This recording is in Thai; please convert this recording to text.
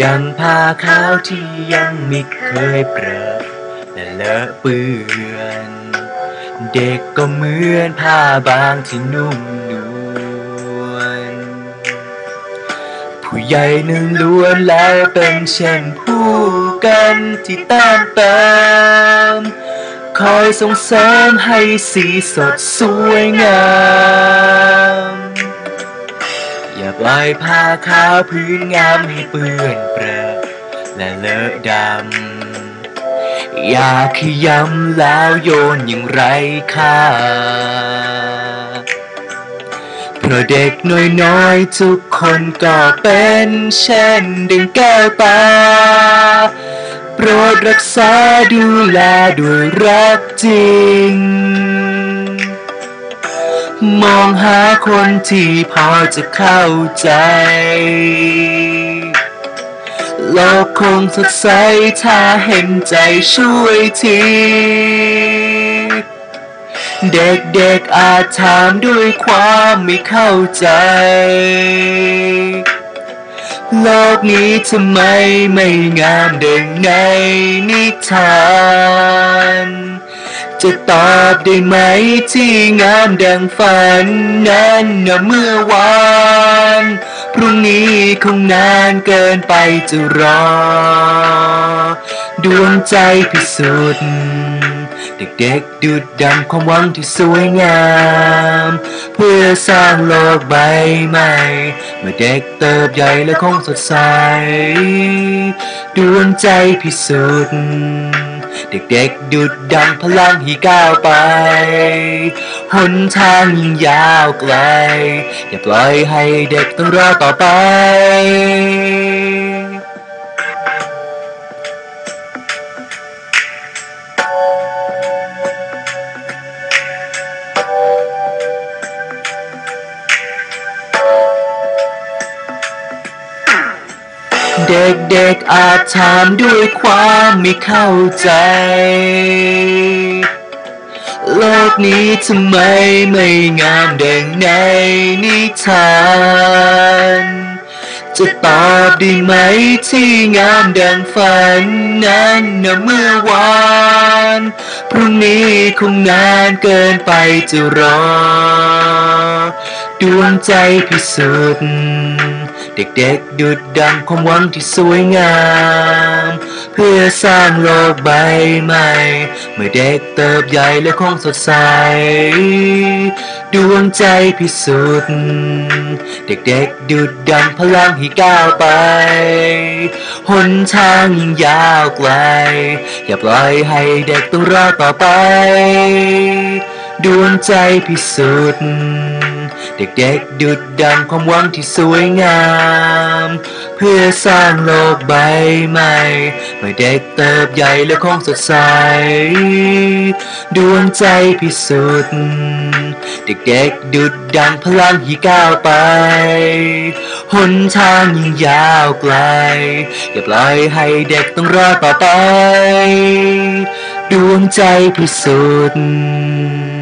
ดังผ้าขาวที่ยังไม่เคยเปรอะและเลอะเปื้อน เด็กก็เหมือนผ้าบางที่นุ่มนวลผู้ใหญ่หนึ่งล้วนแล้วเป็นเช่นผู้กันที่ตามเติมคอยส่งเสริมให้สีสดสวยงามาปล่อยผ้าขาวพื้นงามให้เปื้อนเปรอะและเลอะดำ อย่าขยำแล้วโยนอย่างไรค่าเพราะเด็กน้อยๆ ทุกคนก็เป็นเช่นดึงแก้วตาโปรดรักษาดูแลด้วยรักจริง มองหาคนที่พอจะเข้าใจ โลกคงสดใสถ้าเห็นใจช่วยที เด็กๆอาจถามด้วยความไม่เข้าใจ โลกนี้ทำไมไม่งามดังในนิทาน จะตอบได้ไหมที่งามดังฝันนั้นนะเมื่อวาน พรุ่งนี้คงนานเกินไปจะรอ ดวงใจพิสุทธิ์เด็กๆดูดดำความหวังที่สวยงาม เพื่อสร้างโลกใบใหม่ เมื่อเด็กเติบใหญ่และคงสดใส ดวงใจพิสุทธิ์ เด็กๆดุดดังพลังที่ก้าวไป หนทางยิ่งยาวไกล อย่าปล่อยให้เด็กต้องรอต่อไป เด็กๆอาจถามด้วยความไม่เข้าใจ โลกนี้ทำไมไม่งามดังในนิทาน จะตอบได้ไหมที่งามดังฝันนั้นนะเมื่อวานพรุ่งนี้คงนานเกินไปจะรอ ดวงใจพิสุทธิ์ เด็กๆดุดดังความหวังที่สวยงาม เพื่อสร้างโลกใบใหม่ เมื่อเด็กเติบใหญ่และคงสดใส ดวงใจพิสุทธิ์เด็กๆดุดดังพลังให้ก้าวไป หนทางยิ่งยาวไกล อย่าปล่อยให้เด็กต้องรอต่อไป ดวงใจพิสุทธิ์ เด็กๆดุดดังความหวังที่สวยงาม เพื่อสร้างโลกใบใหม่เมื่อเด็กเติบใหญ่และคงสดใส ดวงใจพิสุทธิ์เด็กๆดุดดังพลังที่ก้าวไป หนทางยิ่งยาวไกล อย่าปล่อยให้เด็กต้องรอต่อไป ดวงใจพิสุทธิ์